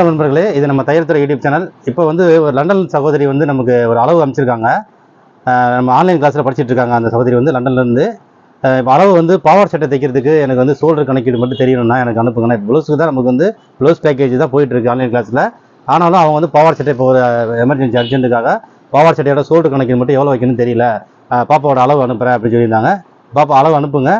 நண்பர்களே இது நம்ம தையல்துறை யூடியூப் சேனல். இப்போ வந்து ஒரு லண்டன் சகோதரி வந்து நமக்கு ஒரு அளவு அமைச்சிருக்காங்க. நம்ம ஆன்லைன் கிளாஸில் படிச்சிட்டு இருக்காங்க அந்த சகோதரி வந்து லண்டன்லேருந்து இப்போ அளவு வந்து பவர் சட்டை தைக்கிறதுக்கு எனக்கு வந்து ஷோல்டர் கணக்கீடு மட்டும் தெரியணும்னா எனக்கு அனுப்புங்க ப்ளவுஸுக்கு தான் நமக்கு வந்து ப்ளவுஸ் பேக்கேஜ் தான் போயிட்டுருக்கு ஆன்லைன் கிளாஸில் ஆனாலும் அவங்க வந்து பவர் சட்டை இப்போ ஒரு எமர்ஜென்சி அர்ஜென்ட்டுக்காக பவர் சட்டையோட ஷோல்டர் கணக்கீடு மட்டும் எவ்வளோ வைக்கணும்னு தெரியல. பாப்பாவோட அளவு அனுப்புகிறேன் அப்படின்னு சொல்லியிருந்தாங்க. பாப்பா அளவு அனுப்புங்க.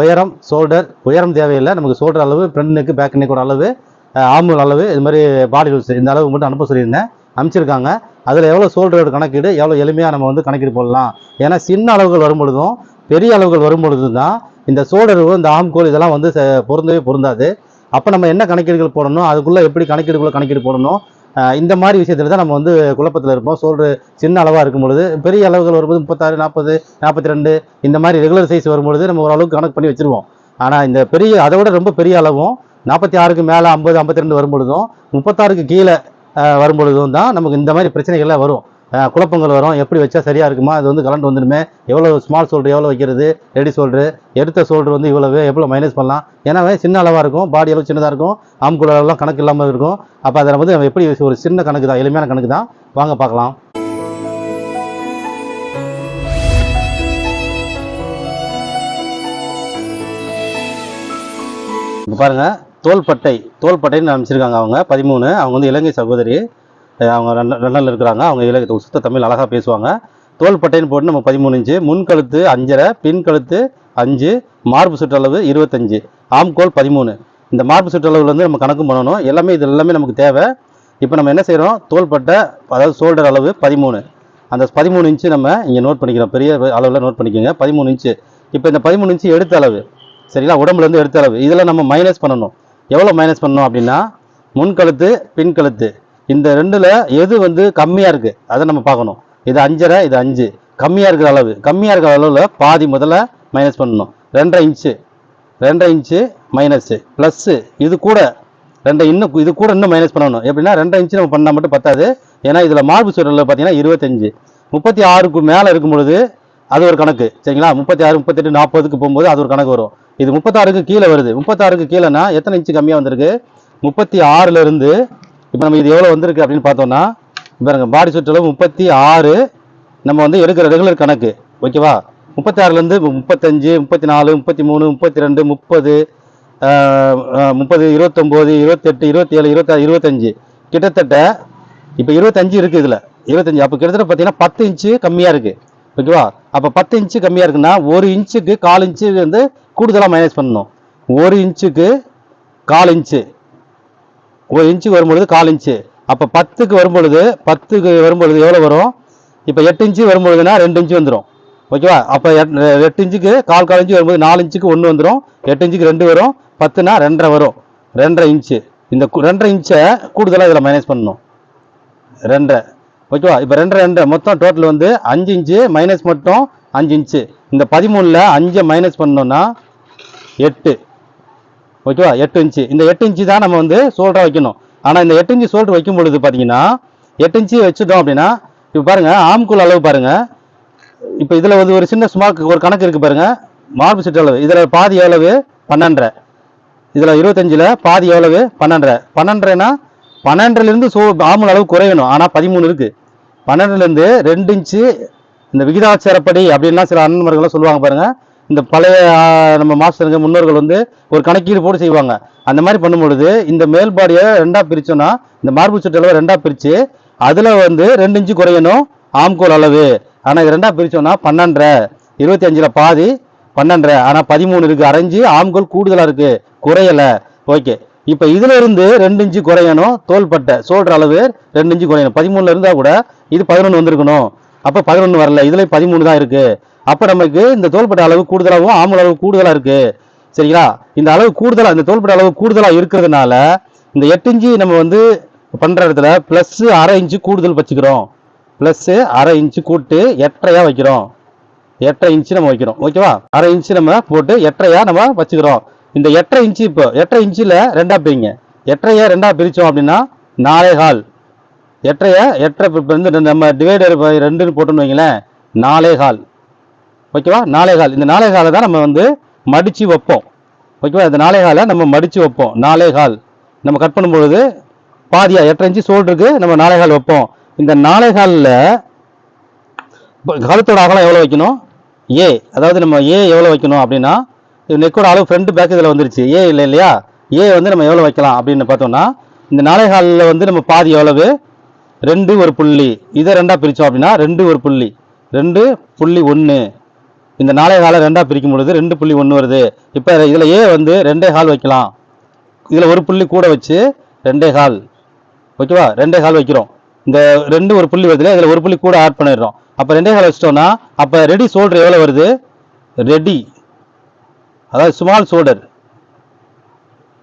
உயரம் ஷோல்டர் உயரம் தேவையில்லை. நமக்கு ஷோல்டர் அளவு ஃப்ரண்ட் நெக்கு பேக் நெக்கோட அளவு ஆம்பூல் அளவு இது மாதிரி பாடி இந்த அளவு மட்டும் அனுப்ப சொல்லியிருந்தேன். அனுப்பிச்சிருக்காங்க. அதில் எவ்வளோ சோல்டரோட கணக்கீடு எவ்வளோ எளிமையாக நம்ம வந்து கணக்கீடு போடலாம். ஏன்னா சின்ன அளவுகள் வரும்பொழுதும் பெரிய அளவுகள் வரும்பொழுதும் தான் இந்த ஷோல்டரு இந்த ஆம்கோல் இதெல்லாம் வந்து ச- பொருந்தவே பொருந்தாது. அப்போ நம்ம என்ன கணக்கீடுகள் போடணும் அதுக்குள்ளே எப்படி கணக்கீடுக்குள்ளே கணக்கீடு போடணும் இந்த மாதிரி விஷயத்தில் தான் நம்ம வந்து குழப்பத்தில் இருப்போம். சோல்ரு சின்ன அளவாக இருக்கும் பொழுது பெரிய அளவுகள் வரும்போது முப்பத்தாறு நாற்பது நாற்பத்தி ரெண்டு இந்த மாதிரி ரெகுலர் சைஸ் வரும்பொழுது நம்ம ஓரளவுக்கு கணக்கு பண்ணி வச்சுருவோம். ஆனால் இந்த பெரிய அதை விட ரொம்ப பெரிய அளவும் நாற்பத்தி ஆறுக்கு மேலே ஐம்பது ஐம்பத்தி ரெண்டு வரும்பொழுதும் முப்பத்தாறுக்கு கீழே வரும்பொழுதும் தான் நமக்கு இந்த மாதிரி பிரச்சனைகள்லாம் வரும். குழப்பங்கள் வரும். எப்படி வச்சா சரியாக இருக்குமா? அது வந்து கலண்டு வந்துடுமே. எவ்வளோ ஸ்மால் சோல்டர் எவ்வளோ வைக்கிறது? ரெடி சோல்டர் எடுத்த சோல்டர் வந்து இவ்வளவு எவ்வளோ மைனஸ் பண்ணலாம்? ஏன்னா அவன் சின்ன அளவாக இருக்கும். பாடி அளவு சின்னதாக இருக்கும். ஆம்குள்ள அளவுலாம் கணக்கு இல்லாமல் இருக்கும். அப்போ அதில் வந்து எப்படி ஒரு சின்ன கணக்கு தான் எளிமையான கணக்கு தான்? வாங்க பார்க்கலாம். பாருங்கள் தோள்பட்டை தோள்பட்டைன்னு அமைச்சிருக்காங்க அவங்க பதிமூணு. அவங்க வந்து இலங்கை சகோதரி. அவங்க லண்டனில் இருக்கிறாங்க. அவங்க இலங்கை சுத்த தமிழ் அழகாக பேசுவாங்க. தோள்பட்டைன்னு போட்டு நம்ம பதிமூணு இன்ச்சு முன் கழுத்து அஞ்சரை பின் கழுத்து அஞ்சு மார்பு சுற்றளவு இருபத்தஞ்சு. ஆம்கோல் பதிமூணு. இந்த மார்பு சுற்றளவில் வந்து நம்ம கணக்கும் பண்ணணும். எல்லாமே இது எல்லாமே நமக்கு தேவை. இப்போ நம்ம என்ன செய்கிறோம் தோள்பட்டை அதாவது ஷோல்டர் அளவு பதிமூணு. அந்த பதிமூணு இன்ச்சு நம்ம இங்கே நோட் பண்ணிக்கிறோம். பெரிய அளவில் நோட் பண்ணிக்கோங்க. பதிமூணு இன்ச்சு. இப்போ இந்த பதிமூணு இன்ச்சு எடுத்த அளவு. சரிங்களா? உடம்புலேருந்து எடுத்த அளவு. இதெல்லாம் நம்ம மைனஸ் பண்ணணும். எவ்வளோ மைனஸ் பண்ணணும் அப்படின்னா முன் கழுத்து பின் கழுத்து. இந்த ரெண்டில் எது வந்து கம்மியாக இருக்குது அதை நம்ம பார்க்கணும். இது அஞ்சரை இது அஞ்சு. கம்மியாக இருக்கிற அளவு. கம்மியாக இருக்கிற அளவில் பாதி முதல்ல மைனஸ் பண்ணணும். ரெண்டரை இன்ச்சு ரெண்டரை இன்ச்சு மைனஸு ப்ளஸ்ஸு இது கூட ரெண்டை இன்னும் இது கூட இன்னும் மைனஸ் பண்ணணும். எப்படின்னா ரெண்டரை இன்ச்சு நம்ம பண்ணால் மட்டும் பத்தாது. ஏன்னா இதில் மார்பு சூழலில் பார்த்தீங்கன்னா இருபத்தஞ்சு. முப்பத்தி ஆறுக்கு மேலே இருக்கும் பொழுது அது ஒரு கணக்கு. சரிங்களா? முப்பத்தி ஆறு முப்பத்தெட்டு நாற்பதுக்கு போகும்போது அது ஒரு கணக்கு வரும். இது முப்பத்தாறுக்கு கீழே வருது. முப்பத்தாறுக்கு கீழேனா எத்தனை இன்ச்சு கம்மியாக வந்திருக்கு? முப்பத்தி ஆறுல இருந்து இப்போ நம்ம இது எவ்வளோ வந்திருக்கு அப்படின்னு பார்த்தோம்னா பாருங்க பாடி சுற்றளவு முப்பத்தி ஆறு. நம்ம வந்து எடுக்கிற ரெகுலர் கணக்கு ஓகேவா முப்பத்தி ஆறுலேருந்து முப்பத்தஞ்சு முப்பத்தி நாலு முப்பத்தி மூணு முப்பத்தி ரெண்டு முப்பது முப்பது இருபத்தொம்போது இருபத்தெட்டு இருபத்தி ஏழு இருபத்தாறு இருபத்தஞ்சு. கிட்டத்தட்ட இப்போ இருபத்தஞ்சு இருக்குது இதில். இருபத்தஞ்சு. அப்போ கிட்டத்தட்ட பார்த்தீங்கன்னா பத்து இன்ச்சு கம்மியாக இருக்குது ஓகேவா அப்போ பத்து இன்ச்சு கம்மியாக இருக்குன்னா ஒரு இன்ச்சுக்கு கால் இன்ச்சு வந்து கூடுதலாக மைனஸ் பண்ணணும். ஒரு இன்ச்சுக்கு கால் இன்ச்சு. ஒரு இன்ச்சுக்கு வரும்பொழுது கால் இன்ச்சு. அப்போ பத்துக்கு வரும்பொழுது பத்துக்கு வரும்பொழுது எவ்வளோ வரும்? இப்போ எட்டு இன்ச்சு வரும்பொழுதுனா ரெண்டு இன்ச்சு வந்துடும் ஓகேவா? அப்போ எட்டு இன்ச்சுக்கு கால் கால் இன்ச்சு வரும்போது நாலு இன்ச்சுக்கு ஒன்று வந்துடும் எட்டு இன்ச்சுக்கு ரெண்டு வரும். பத்துனா ரெண்டரை வரும். ரெண்டரை இன்ச்சு. இந்த கு- ரெண்டரை இன்ச்சை கூடுதலாக இதில் மைனஸ் பண்ணணும். ரெண்டரை. ஓகேவா? இப்போ ரெண்டரை ரெண்டரை. மொத்தம் டோட்டல் வந்து அஞ்சு இன்ச்சு மைனஸ் மட்டும் அஞ்சு இன்ச்சு. இந்த பதிமூணில் அஞ்சை மைனஸ் பண்ணோன்னா எட்டு. ஓகேவா? எட்டு இன்ச்சு. இந்த எட்டு இன்ச்சு தான் நம்ம வந்து சோல்டராக வைக்கணும். ஆனால் இந்த எட்டு இன்ச்சு சோல்டர் வைக்கும் பொழுது பார்த்தீங்கன்னா எட்டு இன்ச்சு வச்சுட்டோம் அப்படின்னா இப்போ பாருங்கள் ஆம்குள் அளவு பாருங்கள் இப்போ இதில் வந்து ஒரு சின்ன சுமார் ஒரு கணக்கு இருக்குது பாருங்கள் மார்பு சீட்டு அளவு. இதில் பாதி எவ்வளவு பன்னெண்டரை. இதில் இருபத்தஞ்சில் பாதி எவ்வளவு பன்னெண்டரை. பன்னெண்டரைனா பன்னெண்டுலேருந்து சோ ஆமுல் அளவு குறையணும். ஆனால் பதிமூணு இருக்குது பன்னெண்டுலேருந்து ரெண்டு இன்ச்சு இந்த விகிதாச்சாரப்படி அப்படின்லாம் சில அண்ணன்மார்கள்லாம் சொல்லுவாங்க பாருங்கள் இந்த பழைய நம்ம மாஸ்டருங்க முன்னோர்கள் வந்து ஒரு கணக்கீடு போட்டு செய்வாங்க. அந்த மாதிரி பண்ணும்பொழுது இந்த மேல்பாடியை ரெண்டாக பிரித்தோன்னா இந்த மார்பு சுற்றளவை ரெண்டாக பிரித்து அதில் வந்து ரெண்டு இன்ச்சு குறையணும் ஆம்கோல் அளவு. ஆனால் இது ரெண்டாக பிரித்தோன்னா பன்னெண்டரை. இருபத்தி அஞ்சில் பாதி பன்னெண்டரை. ஆனால் பதிமூணு இருக்குது அரைஞ்சு ஆம்கோல் கூடுதலாக இருக்குது குறையலை. ஓகே. இப்போ இதுல இருந்து ரெண்டு இன்ச்சு குறையணும் தோள்பட்டை. சோல்ற அளவு ரெண்டு இன்ச்சு குறையணும். பதிமூணுல இருந்தால் கூட இது பதினொன்று வந்திருக்கணும். அப்போ பதினொன்று வரல. இதுல பதிமூணு தான் இருக்குது அப்போ நமக்கு இந்த தோள்பட்டை அளவு கூடுதலாகவும் ஆம்பல் அளவு கூடுதலாக இருக்குது சரிங்களா? இந்த அளவு கூடுதலாக இந்த தோள்பட்டை அளவு கூடுதலாக இருக்கிறதுனால இந்த எட்டு இன்ச்சு நம்ம வந்து பண்ணுற இடத்துல ப்ளஸ்ஸு அரை இன்ச்சு கூடுதல் வச்சுக்கிறோம். ப்ளஸ்ஸு அரை இன்ச்சு கூட்டு எட்டரையா வைக்கிறோம். எட்டரை இன்ச்சு நம்ம வைக்கிறோம். ஓகேவா அரை இன்ச்சு நம்ம போட்டு எட்டரையா நம்ம வச்சுக்கிறோம். இந்த எட்டரை இன்ச்சு இப்போ எட்டரை இன்ச்சில் ரெண்டாக பிரிங்க. எட்டரையா ரெண்டாக பிரித்தோம் அப்படின்னா நாலே கால். எட்டரைய எட்டரை இப்போ வந்து நம்ம டிவைடர் ரெண்டுன்னு போட்டோம்னு வைங்களேன் நாலே கால். ஓகேவா? நாலே கால். இந்த நாலே காலை தான் நம்ம வந்து மடித்து வைப்போம். ஓகேவா? இந்த நாலே காலை நம்ம மடித்து வைப்போம். நாலே கால். நம்ம கட் பண்ணும்பொழுது பாதியாக எட்டரை இன்ச்சு ஷோல்டருக்கு நம்ம நாலே கால் வைப்போம். இந்த நாலே காலில் கழுத்தோட அகலம் எவ்வளோ வைக்கணும்? ஏ. அதாவது நம்ம ஏ எவ்வளோ வைக்கணும் அப்படின்னா நெக்கோட அளவு ஃப்ரண்ட் பேக் இதில் வந்துருச்சு. ஏ இல்லை இல்லையா? ஏ வந்து நம்ம எவ்வளோ வைக்கலாம் அப்படின்னு பார்த்தோம்னா இந்த நாளைகாலில் வந்து நம்ம பாதி எவ்வளவு ரெண்டு ஒரு புள்ளி. இதை ரெண்டாக பிரித்தோம் அப்படின்னா ரெண்டு ஒரு புள்ளி. ரெண்டு புள்ளி ஒன்று இந்த நாலே காலை ரெண்டாக பிரிக்கும் பொழுது ரெண்டு புள்ளி ஒன்று வருது. இப்போ இதில் ஏ வந்து ரெண்டே கால் வைக்கலாம். இதில் ஒரு புள்ளி கூட வச்சு ரெண்டே கால். ஓகேவா? ரெண்டே கால் வைக்கிறோம். இந்த ரெண்டு ஒரு புள்ளி வருதுல இதில் ஒரு புள்ளி கூட ஆட் பண்ணிடுறோம். அப்போ ரெண்டே கால் வச்சிட்டோம்னா அப்போ ரெடி சோல்டர் எவ்வளோ வருது? ரெடி அதாவது small shoulder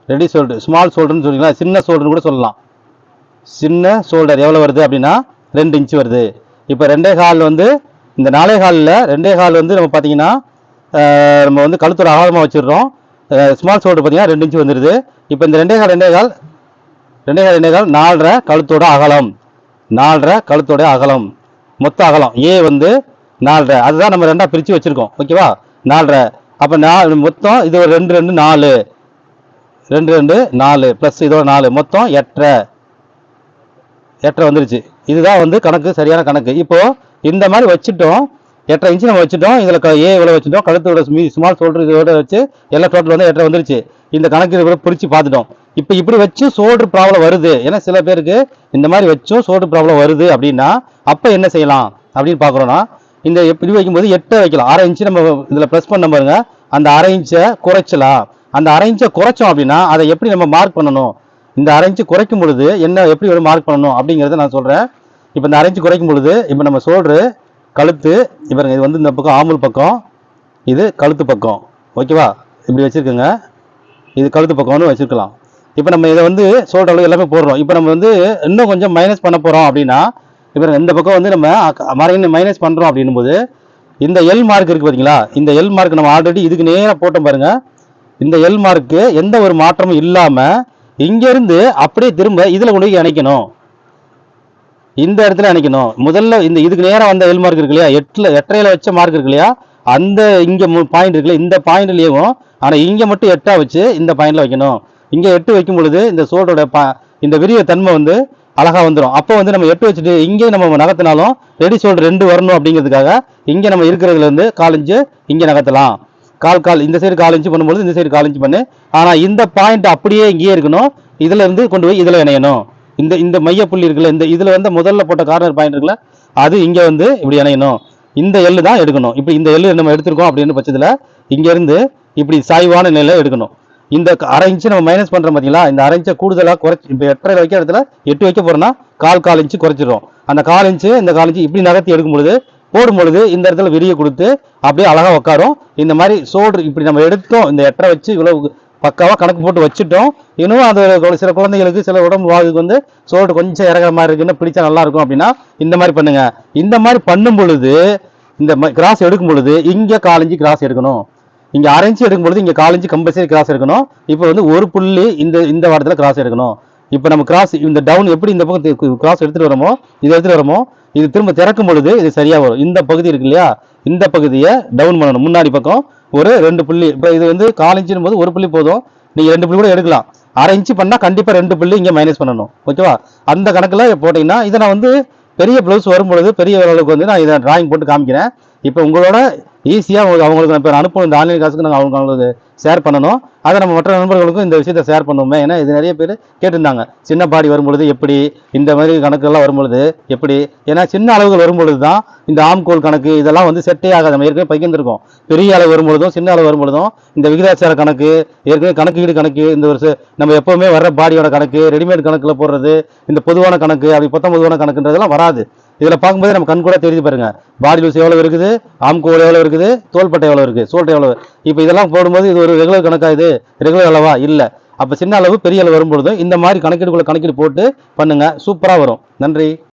ready shoulder small சோல்டர்னு சொல்லிங்களா சின்ன சோல்டர்னு கூட சொல்லலாம். சின்ன சோல்டர் எவ்வளோ வருது அப்படின்னா ரெண்டு இன்ச்சு வருது. இப்போ ரெண்டே கால் வந்து இந்த நாலே காலில் ரெண்டே கால் வந்து நம்ம பார்த்தீங்கன்னா நம்ம வந்து கழுத்தோட அகலமாக வச்சிடுறோம். ஸ்மால் ஷோல்டர் பார்த்தீங்கன்னா ரெண்டு இன்ச்சு வந்துடுது. இப்போ இந்த ரெண்டே கால் ரெண்டே கால் ரெண்டே கால் ரெண்டே கால் நாலரை கழுத்தோட அகலம். நாலரை கழுத்தோட அகலம். மொத்த அகலம். ஏ வந்து நாலரை. அதுதான் நம்ம ரெண்டாக பிரித்து வச்சுருக்கோம். ஓகேவா நாலரை. அப்போ நான் மொத்தம் இது ஒரு ரெண்டு ரெண்டு நாலு. ரெண்டு ரெண்டு நாலு. ப்ளஸ் இதோட நாலு. மொத்தம் எட்டரை. எட்டரை வந்துருச்சு. இதுதான் வந்து கணக்கு சரியான கணக்கு. இப்போது இந்த மாதிரி வச்சுட்டோம். எட்டரை இன்ச்சு நம்ம வச்சுட்டோம். இதில் ஏ இவ்வளோ வச்சுட்டோம். கழுத்தோட ஸ்மால் ஷோல்டர் இதோட வச்சு எல்லா டோட்டல் வந்து எட்டரை வந்துருச்சு. இந்த கணக்கு இவ்வளோ பிரித்து பார்த்துட்டோம். இப்போ இப்படி வச்சு சோல்டர் ப்ராப்ளம் வருது. ஏன்னா சில பேருக்கு இந்த மாதிரி வச்சும் சோல்டர் ப்ராப்ளம் வருது அப்படின்னா அப்போ என்ன செய்யலாம் அப்படின்னு பார்க்குறோன்னா இந்த இப்படி வைக்கும்போது எட்டை வைக்கலாம். அரை இன்ச்சு நம்ம இதில் ப்ரெஸ் பண்ண பாருங்க. அந்த அரை இன்ச்சை குறைச்சலாம். அந்த அரை இன்ச்சை குறைச்சோம் அப்படின்னா அதை எப்படி நம்ம மார்க் பண்ணணும்? இந்த அரை இன்ச்சு குறைக்கும் பொழுது என்ன எப்படி ஒரு மார்க் பண்ணணும் அப்படிங்கிறத நான் சொல்கிறேன் இப்போ இந்த அரை குறைக்கும் பொழுது இப்போ நம்ம ஷோல்டரு கழுத்து இப்போ இது வந்து இந்த பக்கம் ஆம்பல் பக்கம் இது கழுத்து பக்கம். ஓகேவா இப்படி வச்சுருக்குங்க. இது கழுத்து பக்கம்னு வச்சுருக்கலாம். இப்போ நம்ம இதை வந்து சோல்டர் அளவு எல்லாமே போடுறோம். இப்போ நம்ம வந்து இன்னும் கொஞ்சம் மைனஸ் பண்ண போகிறோம் அப்படின்னா இப்போ இந்த பக்கம் வந்து நம்ம மறைந்து மைனஸ் பண்ணுறோம் அப்படின்னும் போது இந்த எல் மார்க் இருக்குது பார்த்தீங்களா இந்த எல் மார்க் நம்ம ஆல்ரெடி இதுக்கு நேராக போட்டோம் பாருங்கள் இந்த எல் மார்க்கு எந்த ஒரு மாற்றமும் இல்லாமல் இங்கேருந்து அப்படியே திரும்ப இதில் கொண்டு போய் இணைக்கணும். இந்த இடத்துல இணைக்கணும் முதல்ல இந்த இதுக்கு நேரம் வந்த எல் மார்க் இருக்கு இல்லையா? எட்டுல எட்டரையில வச்ச மார்க் இருக்கு இல்லையா? அந்த இங்க பாயிண்ட் இருக்குல்ல இந்த பாயிண்ட்லயும் ஆனா இங்க மட்டும் எட்டா வச்சு இந்த பாயிண்ட்ல வைக்கணும். இங்க எட்டு வைக்கும் பொழுது இந்த சோடோட பா- இந்த விரிய தன்மை வந்து அழகா வந்துடும் அப்போ வந்து நம்ம எட்டு வச்சுட்டு இங்கே நம்ம நகர்த்தினாலும் ரெடி சோல்டு ரெண்டு வரணும் அப்படிங்கிறதுக்காக இங்கே நம்ம இருக்கிறதுல இருந்து இங்கே நகர்த்தலாம். கால் கால் இந்த சைடு காலஞ்சு பண்ணும்பொழுது பண்ணும்போது இந்த சைடு காலஞ்சு பண்ணு. ஆனால் இந்த பாயிண்ட் அப்படியே இங்கேயே இருக்கணும். இதுல இருந்து கொண்டு போய் இதில் இணையணும். இந்த இந்த மைய புள்ளி இருக்குல்ல இந்த இதில் வந்து முதல்ல போட்ட கார்னர் பாயிண்ட் இருக்குல்ல அது இங்கே வந்து இப்படி இணையணும் இந்த எள்ளு தான் எடுக்கணும். இப்போ இந்த எள்ளு நம்ம எடுத்திருக்கோம் அப்படின்னு பட்சத்தில் இங்கேருந்து இப்படி சாய்வான நிலையில் எடுக்கணும். இந்த அரை இன்ச்சு நம்ம மைனஸ் பண்ணுறோம் பார்த்தீங்களா இந்த அரை இன்ச்சை கூடுதலாக குறைச்சி இப்போ எட்டரை வைக்கிற இடத்துல எட்டு வைக்க போகிறோம்னா கால் கால் இன்ச்சு குறைச்சிடும் அந்த கால் இன்ச்சு இந்த கால் இன்ச்சு இப்படி நகர்த்தி எடுக்கும் பொழுது போடும் பொழுது இந்த இடத்துல விரிய கொடுத்து அப்படியே அழகாக உட்காரும் இந்த மாதிரி சோல்டர் இப்படி நம்ம எடுத்தோம் இந்த எட்டரை வச்சு இவ்வளவு பக்காவாக கணக்கு போட்டு வச்சுட்டோம். இன்னும் அது சில குழந்தைகளுக்கு சில உடம்பு வாகுக்கு வந்து சோல்டர் கொஞ்சம் இறங்குற மாதிரி இருக்குன்னு பிடிச்சா நல்லா இருக்கும் அப்படின்னா இந்த மாதிரி பண்ணுங்க. இந்த மாதிரி பண்ணும் பொழுது இந்த கிராஸ் எடுக்கும் பொழுது இங்கே காலஞ்சி கிராஸ் எடுக்கணும். இங்கே அரைஞ்சி எடுக்கும் பொழுது இங்கே காலஞ்சி கம்பல்சரி கிராஸ் எடுக்கணும். இப்போ வந்து ஒரு புள்ளி இந்த இந்த வாரத்தில் கிராஸ் எடுக்கணும். இப்போ நம்ம கிராஸ் இந்த டவுன் எப்படி இந்த பக்கம் கிராஸ் எடுத்துகிட்டு வரமோ இது எடுத்துகிட்டு வரமோ இது திரும்ப திறக்கும் பொழுது இது சரியாக வரும். இந்த பகுதி இருக்கு இல்லையா? இந்த பகுதியை டவுன் பண்ணணும். முன்னாடி பக்கம் ஒரு ரெண்டு புள்ளி. இப்போ இது வந்து கால் இன்ச்சுன்னு போது ஒரு புள்ளி போதும். நீங்கள் ரெண்டு புள்ளி கூட எடுக்கலாம். அரை இன்ச்சு பண்ணால் கண்டிப்பாக ரெண்டு புள்ளி இங்கே மைனஸ் பண்ணணும். ஓகேவா? அந்த கணக்கில் போட்டிங்கன்னா இதை நான் வந்து பெரிய ப்ளவுஸ் வரும்பொழுது பெரிய அளவுக்கு வந்து நான் இதை டிராயிங் போட்டு காமிக்கிறேன். இப்போ உங்களோட ஈஸியாக உங்களுக்கு அவங்களுக்கு இப்போ அனுப்பணும். இந்த ஆன்லைன் காசுக்கு நாங்கள் அவங்க அவங்களுக்கு ஷேர் பண்ணணும். அதை நம்ம மற்ற நண்பர்களுக்கும் இந்த விஷயத்தை ஷேர் பண்ணுவோமே. ஏன்னா இது நிறைய பேர் கேட்டிருந்தாங்க. சின்ன பாடி வரும்பொழுது எப்படி இந்த மாதிரி கணக்கெல்லாம் வரும்பொழுது எப்படி? ஏன்னா சின்ன அளவுகள் வரும்பொழுது தான் இந்த ஆம்கோல் கணக்கு இதெல்லாம் வந்து செட்டே ஆகாது. நம்ம ஏற்கனவே பகிர்ந்துருக்கோம். பெரிய அளவு வரும்பொழுதும் சின்ன அளவு வரும்பொழுதும் இந்த விகிதாச்சார கணக்கு ஏற்கனவே கணக்கீடு கணக்கு இந்த ஒரு நம்ம எப்போவுமே வர்ற பாடியோட கணக்கு ரெடிமேட் கணக்கில் போடுறது இந்த பொதுவான கணக்கு அப்படி பொத்தம் பொதுவான கணக்குன்றதெல்லாம் வராது. இதில் பார்க்கும்போது நம்ம கண் கூட தெரிஞ்சு பாருங்க. பாடி லூஸ் எவ்வளோ இருக்குது? ஆம்கோல் எவ்வளோ இருக்குது? தோள்பட்டை எவ்வளோ இருக்குது சோல்ட்டை எவ்வளோ இப்போ இதெல்லாம் போடும்போது இது ஒரு ரெகுலர் கணக்காக இது? ரெகுலர் அளவா? இல்லை. அப்போ சின்ன அளவு பெரிய அளவு வரும்பொழுது இந்த மாதிரி கணக்கீடுக்குள்ளே கணக்கீடு போட்டு பண்ணுங்கள் சூப்பராக வரும். நன்றி.